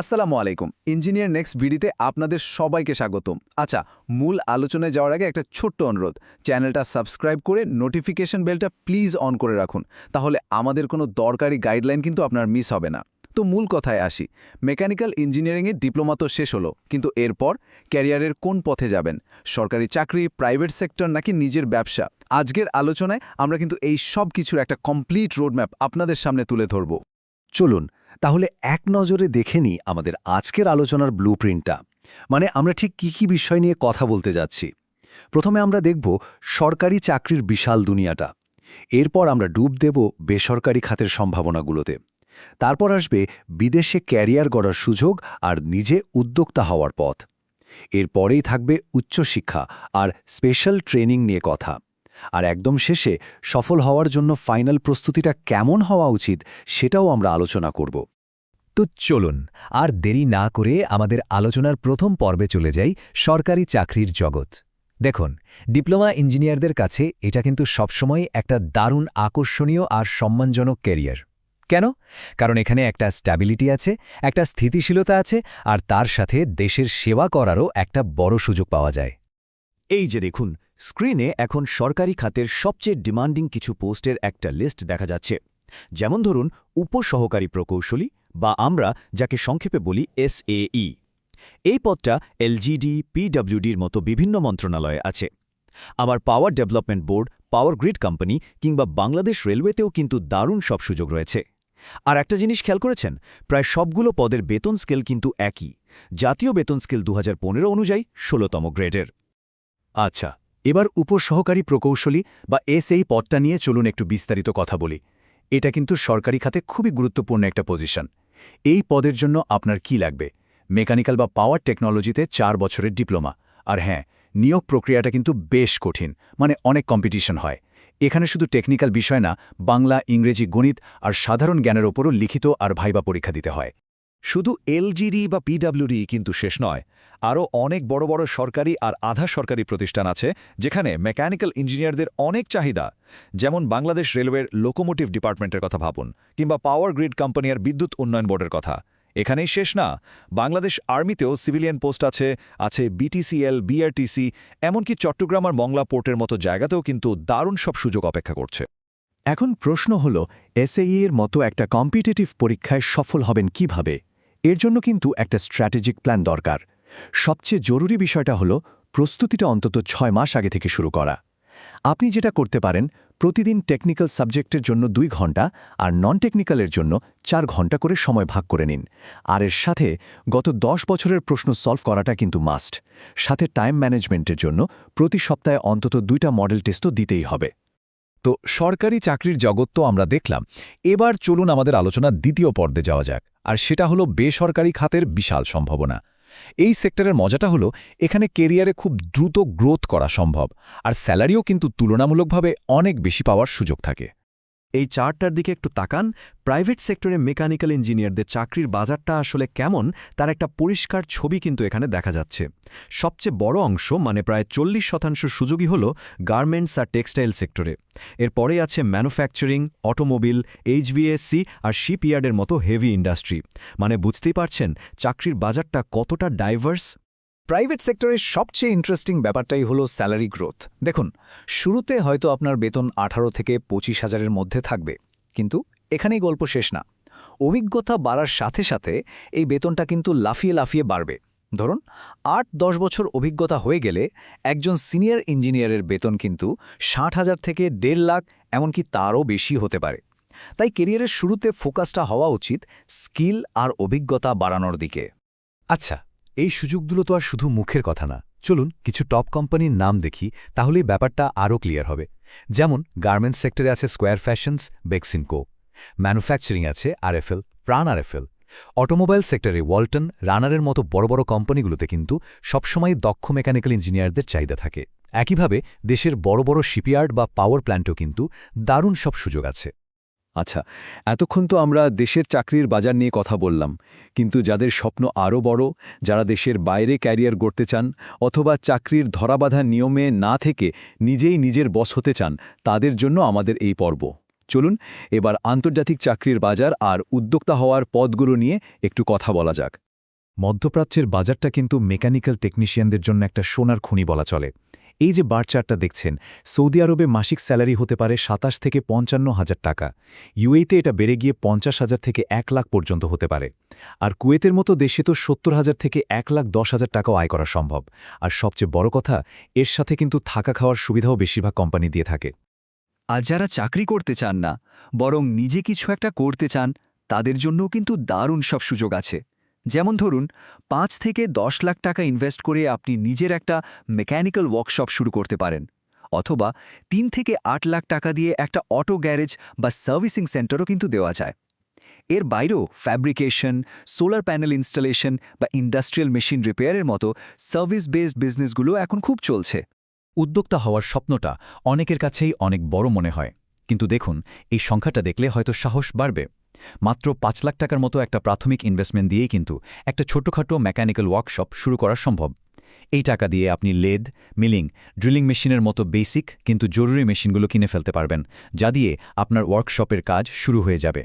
আসসালামু আলাইকুম। Engineer next ভিডিতে আপনাদের সবাইকে স্বাগতম। আচ্ছা মূল আলোচনায় যাওয়ার আগে একটা ছোট্ট অনুরোধ। চ্যানেলটা সাবস্ক্রাইব করে নোটিফিকেশন বেলটা প্লিজ অন করে রাখুন। তাহলে আমাদের কোনো দরকারি গাইডলাইন কিন্তু আপনার মিস হবে না। তো মূল কথায় আসি। মেকানিক্যাল ইঞ্জিনিয়ারিংয়ের ডিপ্লোমা তো শেষ হলো, কিন্তু এরপর ক্যারিয়ারের কোন পথে যাবেন? সরকারি চাকরি, প্রাইভেট সেক্টর নাকি নিজের ব্যবসা? আজকের আলোচনায় আমরা কিন্তু এই সব কিছুর একটা কমপ্লিট রোডম্যাপ আপনাদের সামনে তুলে ধরব। চলুন তাহলে এক নজরে দেখে নিই আমাদের আজকের আলোচনার ব্লুপ্রিন্টটা মানে আমরা ঠিক কি কি বিষয় নিয়ে কথা বলতে যাচ্ছি। প্রথমে আমরা দেখব সরকারি চাকরির বিশাল দুনিয়াটা। এরপর আমরা ডুব দেব বেসরকারি খাতের সম্ভাবনাগুলোতে। তারপর আসবে বিদেশে ক্যারিয়ার গড়ার সুযোগ আর নিজে উদ্যোক্তা হওয়ার পথ। এরপরেই থাকবে উচ্চশিক্ষা আর স্পেশাল ট্রেনিং নিয়ে কথা। আর একদম শেষে সফল হওয়ার জন্য ফাইনাল প্রস্তুতিটা কেমন হওয়া উচিত সেটাও আমরা আলোচনা করব। তো চলুন, আর দেরি না করে আমাদের আলোচনার প্রথম পর্বে চলে যাই সরকারি চাকরির জগৎ। দেখুন, ডিপ্লোমা ইঞ্জিনিয়ারদের কাছে এটা কিন্তু সবসময় একটা দারুণ আকর্ষণীয় আর সম্মানজনক ক্যারিয়ার। কেন? কারণ এখানে একটা স্ট্যাবিলিটি আছে, একটা স্থিতিশীলতা আছে, আর তার সাথে দেশের সেবা করারও একটা বড় সুযোগ পাওয়া যায়। এই যে দেখুন স্ক্রিনে এখন সরকারি খাতের সবচেয়ে ডিমান্ডিং কিছু পোস্টের একটা লিস্ট দেখা যাচ্ছে। যেমন ধরুন, উপসহকারী প্রকৌশলী বা আমরা যাকে সংক্ষেপে বলি এসএই এই পদটা এলজিডি পিডব্লিউডির মতো বিভিন্ন মন্ত্রণালয়ে আছে। আবার power development board, power grid company কিংবা বাংলাদেশ রেলওয়েতেও কিন্তু দারুণ সব সুযোগ রয়েছে। আর একটা জিনিস খেয়াল করেছেন? প্রায় সবগুলো পদের বেতন স্কেল কিন্তু একই। জাতীয় বেতন স্কেল দু হাজার পনেরো অনুযায়ী ষোলোতম গ্রেডের। আচ্ছা এবার উপসহকারী প্রকৌশলী বা এস এই পদটা নিয়ে চলুন একটু বিস্তারিত কথা বলি। এটা কিন্তু সরকারি খাতে খুবই গুরুত্বপূর্ণ একটা পজিশন। এই পদের জন্য আপনার কি লাগবে? মেকানিক্যাল বা পাওয়ার টেকনোলজিতে চার বছরের ডিপ্লোমা। আর হ্যাঁ নিয়োগ প্রক্রিয়াটা কিন্তু বেশ কঠিন মানে অনেক কম্পিটিশন হয়। এখানে শুধু টেকনিক্যাল বিষয় না, বাংলা, ইংরেজি, গণিত আর সাধারণ জ্ঞানের ওপরও লিখিত আর ভাইবা পরীক্ষা দিতে হয়। শুধু এলজিডি বা পিডাব্লিউডি কিন্তু শেষ নয়, আরও অনেক বড় বড় সরকারি আর আধা সরকারি প্রতিষ্ঠান আছে যেখানে মেকানিক্যাল ইঞ্জিনিয়ারদের অনেক চাহিদা। যেমন বাংলাদেশ রেলওয়ের লোকোমোটিভ ডিপার্টমেন্টের কথা ভাবুন কিংবা পাওয়ার গ্রিড কোম্পানি আর বিদ্যুৎ উন্নয়ন বোর্ডের কথা। এখানেই শেষ না, বাংলাদেশ আর্মিতেও সিভিলিয়ান পোস্ট আছে আছে বিটিসিএল, বিআরটিসি, এমনকি চট্টগ্রাম আর মংলা পোর্টের মতো জায়গাতেও কিন্তু দারুণ সব সুযোগ অপেক্ষা করছে। এখন প্রশ্ন হল এসএই এর মতো একটা কম্পিটিটিভ পরীক্ষায় সফল হবেন কীভাবে? এর জন্য কিন্তু একটা স্ট্র্যাটেজিক প্ল্যান দরকার। সবচেয়ে জরুরি বিষয়টা হল প্রস্তুতিটা অন্তত ছয় মাস আগে থেকে শুরু করা। আপনি যেটা করতে পারেন, প্রতিদিন টেকনিক্যাল সাবজেক্টের জন্য দুই ঘণ্টা আর নন টেকনিক্যালের জন্য চার ঘণ্টা করে সময় ভাগ করে নিন। আর এর সাথে গত দশ বছরের প্রশ্ন সলভ করাটা কিন্তু মাস্ট সাথে টাইম ম্যানেজমেন্টের জন্য প্রতি সপ্তাহে অন্তত দুইটা মডেল টেস্টও দিতেই হবে। তো সরকারি চাকরির জগৎ তো আমরা দেখলাম। এবার চলুন আমাদের আলোচনার দ্বিতীয় পর্দে যাওয়া যাক, আর সেটা হলো বেসরকারি খাতের বিশাল সম্ভাবনা। এই সেক্টরের মজাটা হলো, এখানে কেরিয়ারে খুব দ্রুত গ্রোথ করা সম্ভব, আর স্যালারিও কিন্তু তুলনামূলকভাবে অনেক বেশি পাওয়ার সুযোগ থাকে। এই চার্টটার দিকে একটু তাকান। প্রাইভেট সেক্টরে মেকানিক্যাল ইঞ্জিনিয়ারদের চাকরির বাজারটা আসলে কেমন, তার একটা পরিষ্কার ছবি কিন্তু এখানে দেখা যাচ্ছে। সবচেয়ে বড় অংশ মানে প্রায় চল্লিশ শতাংশ সুযোগই হল গার্মেন্টস আর টেক্সটাইল সেক্টরে। এরপরে আছে ম্যানুফ্যাকচারিং, অটোমোবিল এইচভিএসসি আর শিপইয়ার্ডের মতো হেভি ইন্ডাস্ট্রি। মানে বুঝতেই পারছেন, চাকরির বাজারটা কতটা ডাইভার্স প্রাইভেট সেক্টরের সবচেয়ে ইন্টারেস্টিং ব্যাপারটাই হলো স্যালারি গ্রোথ দেখুন, শুরুতে হয়তো আপনার বেতন আঠারো থেকে পঁচিশ হাজারের মধ্যে থাকবে, কিন্তু এখানেই গল্প শেষ না। অভিজ্ঞতা বাড়ার সাথে সাথে এই বেতনটা কিন্তু লাফিয়ে লাফিয়ে বাড়বে। ধরুন, আট দশ বছর অভিজ্ঞতা হয়ে গেলে একজন সিনিয়র ইঞ্জিনিয়ারের বেতন কিন্তু ষাট হাজার থেকে দেড় লাখ, এমনকি তারও বেশি হতে পারে। তাই কেরিয়ারের শুরুতে ফোকাসটা হওয়া উচিত স্কিল আর অভিজ্ঞতা বাড়ানোর দিকে। আচ্ছা এই সুযোগগুলো তো আর শুধু মুখের কথা না। চলুন কিছু টপ কোম্পানির নাম দেখি, তাহলেই ব্যাপারটা আরও ক্লিয়ার হবে। যেমন গার্মেন্টস সেক্টরে আছে স্কোয়ার ফ্যাশনস বেক্সিনকো ম্যানুফ্যাকচারিং আছে আরএফএল প্রাণ আরএফএল অটোমোবাইল সেক্টরে ওয়ালটন রানারের মতো বড় বড় কোম্পানিগুলোতে কিন্তু সবসময় দক্ষ মেকানিক্যাল ইঞ্জিনিয়ারদের চাহিদা থাকে। একইভাবে দেশের বড় বড় শিপইয়ার্ড বা পাওয়ার প্ল্যান্টও কিন্তু দারুণ সব সুযোগ আছে। আচ্ছা এতক্ষণ তো আমরা দেশের চাকরির বাজার নিয়ে কথা বললাম, কিন্তু যাদের স্বপ্ন আরও বড়, যারা দেশের বাইরে ক্যারিয়ার গড়তে চান অথবা চাকরির ধরাবাধা নিয়মে না থেকে নিজেই নিজের বস হতে চান, তাদের জন্য আমাদের এই পর্ব। চলুন, এবার আন্তর্জাতিক চাকরির বাজার আর উদ্যোক্তা হওয়ার পদগুলো নিয়ে একটু কথা বলা যাক। মধ্যপ্রাচ্যের বাজারটা কিন্তু মেকানিক্যাল টেকনিশিয়ানদের জন্য একটা সোনার খুনি বলা চলে। এই যে বার চার্টটা দেখছেন, সৌদি আরবে মাসিক স্যালারি হতে পারে সাতাশ থেকে পঞ্চান্ন হাজার টাকা। ইউএইতে এটা বেড়ে গিয়ে পঞ্চাশ হাজার থেকে এক লাখ পর্যন্ত হতে পারে। আর কুয়েতের মতো দেশে তো সত্তর হাজার থেকে এক লাখ দশ হাজার টাকাও আয় করা সম্ভব। আর সবচেয়ে বড় কথা, এর সাথে কিন্তু থাকা খাওয়ার সুবিধাও বেশিরভাগ কোম্পানি দিয়ে থাকে। আর যারা চাকরি করতে চান না, বরং নিজে কিছু একটা করতে চান, তাদের জন্যও কিন্তু দারুণ সব সুযোগ আছে। যেমন ধরুন, পাঁচ থেকে দশ লাখ টাকা ইনভেস্ট করে আপনি নিজের একটা মেকানিক্যাল ওয়ার্কশপ শুরু করতে পারেন, অথবা তিন থেকে আট লাখ টাকা দিয়ে একটা অটো গ্যারেজ বা সার্ভিসিং সেন্টারও কিন্তু দেওয়া যায়। এর বাইরেও ফ্যাব্রিকেশন সোলার প্যানেল ইনস্টলেশন বা ইন্ডাস্ট্রিয়াল মেশিন রিপেয়ারের মতো সার্ভিস বেসড বিজনেসগুলো এখন খুব চলছে। উদ্যোক্তা হওয়ার স্বপ্নটা অনেকের কাছেই অনেক বড় মনে হয়, কিন্তু দেখুন, এই সংখ্যাটা দেখলে হয়তো সাহস বাড়বে। মাত্র পাঁচ লাখ টাকার মতো একটা প্রাথমিক ইনভেস্টমেন্ট দিয়েই কিন্তু একটা ছোটখাটো মেকানিক্যাল ওয়ার্কশপ শুরু করা সম্ভব। এই টাকা দিয়ে আপনি লেদ, মিলিং ড্রিলিং মেশিনের মতো বেসিক কিন্তু জরুরি মেশিনগুলো কিনে ফেলতে পারবেন, যা দিয়ে আপনার ওয়ার্কশপের কাজ শুরু হয়ে যাবে।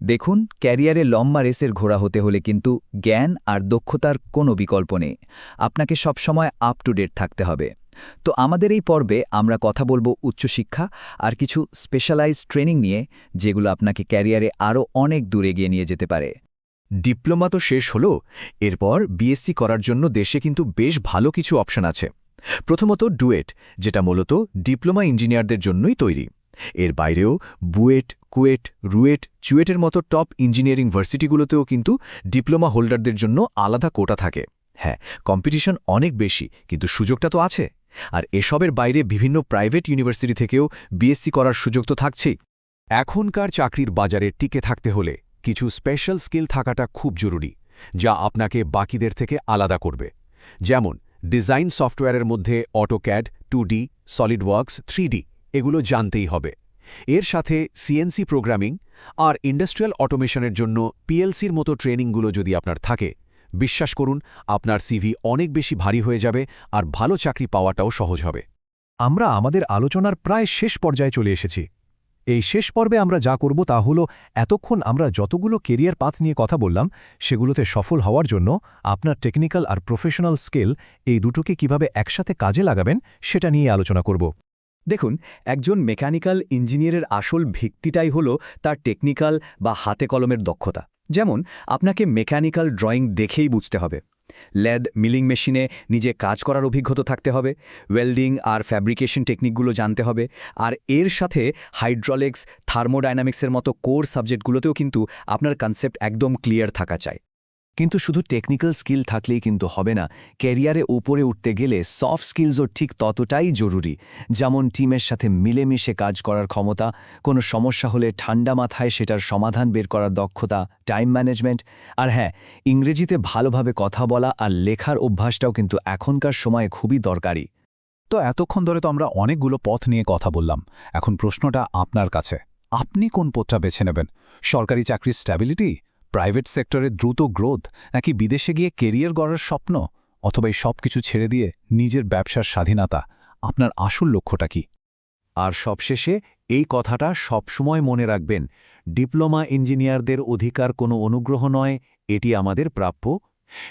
দেখুন, ক্যারিয়ারে লম্বা রেসের ঘোড়া হতে হলে কিন্তু জ্ঞান আর দক্ষতার কোনো বিকল্প নেই। আপনাকে সবসময় আপ টু ডেট থাকতে হবে। তো আমাদের এই পর্বে আমরা কথা বলব উচ্চশিক্ষা আর কিছু স্পেশালাইজ ট্রেনিং নিয়ে, যেগুলো আপনাকে ক্যারিয়ারে আরও অনেক দূরে এগিয়ে নিয়ে যেতে পারে। ডিপ্লোমা তো শেষ হলো, এরপর বিএসসি করার জন্য দেশে কিন্তু বেশ ভালো কিছু অপশন আছে। প্রথমত ডুয়েট, যেটা মূলত ডিপ্লোমা ইঞ্জিনিয়ারদের জন্যই তৈরি। এর বাইরেও বুয়েট, কুয়েট, রুয়েট, চুয়েটের মতো টপ ইঞ্জিনিয়ারিং ভার্সিটিগুলোতেও কিন্তু ডিপ্লোমা হোল্ডারদের জন্য আলাদা কোটা থাকে। হ্যাঁ কম্পিটিশন অনেক বেশি, কিন্তু সুযোগটা তো আছে। আর এসবের বাইরে বিভিন্ন প্রাইভেট ইউনিভার্সিটি থেকেও বিএসসি করার সুযোগ তো থাকছেই। এখনকার চাকরির বাজারে টিকে থাকতে হলে কিছু স্পেশাল স্কিল থাকাটা খুব জরুরি, যা আপনাকে বাকিদের থেকে আলাদা করবে। যেমন ডিজাইন সফটওয়্যারের মধ্যে AutoCAD two D solid works three এগুলো জানতেই হবে। এর সাথে সিএনসি প্রোগ্রামিং আর ইন্ডাস্ট্রিয়াল অটোমেশনের জন্য পিএলসির মতো ট্রেনিংগুলো যদি আপনার থাকে বিশ্বাস করুন, আপনার সিভি অনেক বেশি ভারী হয়ে যাবে আর ভালো চাকরি পাওয়াটাও সহজ হবে। আমরা আমাদের আলোচনার প্রায় শেষ পর্যায়ে চলে এসেছি। এই শেষ পর্বে আমরা যা করব তা হল, এতক্ষণ আমরা যতগুলো কেরিয়ার পাথ নিয়ে কথা বললাম, সেগুলোতে সফল হওয়ার জন্য আপনার টেকনিক্যাল আর প্রফেশনাল স্কিল এই দুটোকে কীভাবে একসাথে কাজে লাগাবেন সেটা নিয়ে আলোচনা করব। দেখুন, একজন মেকানিক্যাল ইঞ্জিনিয়ারের আসল ভিত্তিটাই হল তার টেকনিক্যাল বা হাতে কলমের দক্ষতা। যেমন, আপনাকে মেকানিক্যাল ড্রয়িং দেখেই বুঝতে হবে। লেদ মিলিং মেশিনে নিজে কাজ করার অভিজ্ঞতা থাকতে হবে, ওয়েল্ডিং আর ফ্যাব্রিকেশন টেকনিকগুলো জানতে হবে, আর এর সাথে হাইড্রোলিক্স, থার্মোডাইনামিক্সের মতো কোর সাবজেক্টগুলোতেও কিন্তু আপনার কনসেপ্ট একদম ক্লিয়ার থাকা চাই। কিন্তু শুধু টেকনিক্যাল স্কিল থাকলেই কিন্তু হবে না। ক্যারিয়ারে উপরে উঠতে গেলে সফট স্কিলসও ঠিক ততটাই জরুরি। যেমন টিমের সাথে মিলেমিশে কাজ করার ক্ষমতা, কোনো সমস্যা হলে ঠান্ডা মাথায় সেটার সমাধান বের করার দক্ষতা টাইম ম্যানেজমেন্ট আর হ্যাঁ ইংরেজিতে ভালোভাবে কথা বলা আর লেখার অভ্যাসটাও কিন্তু এখনকার সময়ে খুবই দরকারি। তো এতক্ষণ ধরে তো আমরা অনেকগুলো পথ নিয়ে কথা বললাম। এখন প্রশ্নটা আপনার কাছে। আপনি কোন পথটা বেছে নেবেন? সরকারি চাকরির স্ট্যাবিলিটি প্রাইভেট সেক্টরে দ্রুত গ্রোথ নাকি বিদেশে গিয়ে কেরিয়ার গড়ার স্বপ্ন? অথবা এই সব কিছু ছেড়ে দিয়ে নিজের ব্যবসার স্বাধীনতা, আপনার আসল লক্ষ্যটা কি? আর সবশেষে এই কথাটা সবসময় মনে রাখবেন, ডিপ্লোমা ইঞ্জিনিয়ারদের অধিকার কোনো অনুগ্রহ নয়, এটি আমাদের প্রাপ্য।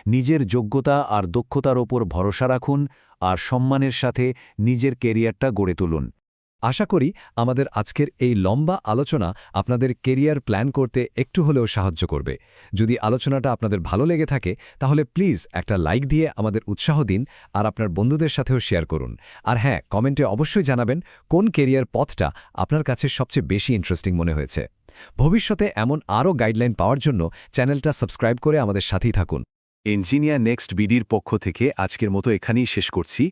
নিজের যোগ্যতা আর দক্ষতার ওপর ভরসা রাখুন আর সম্মানের সাথে নিজের কেরিয়ারটা গড়ে তুলুন। আশা করি আমাদের আজকের এই লম্বা আলোচনা আপনাদের কেরিয়ার প্ল্যান করতে একটু হলেও সাহায্য করবে। যদি আলোচনাটা আপনাদের ভালো লেগে থাকে, তাহলে প্লিজ একটা লাইক দিয়ে আমাদের উৎসাহ দিন আর আপনার বন্ধুদের সাথেও শেয়ার করুন। আর হ্যাঁ কমেন্টে অবশ্যই জানাবেন কোন কেরিয়ার পথটা আপনার কাছে সবচেয়ে বেশি ইন্টারেস্টিং মনে হয়েছে। ভবিষ্যতে এমন আরও গাইডলাইন পাওয়ার জন্য চ্যানেলটা সাবস্ক্রাইব করে আমাদের সাথেই থাকুন। ইঞ্জিনিয়ার নেক্সট বিডির পক্ষ থেকে আজকের মতো এখানেই শেষ করছি।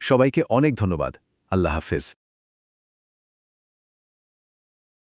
সবাইকে অনেক ধন্যবাদ। আল্লাহ হাফেজ।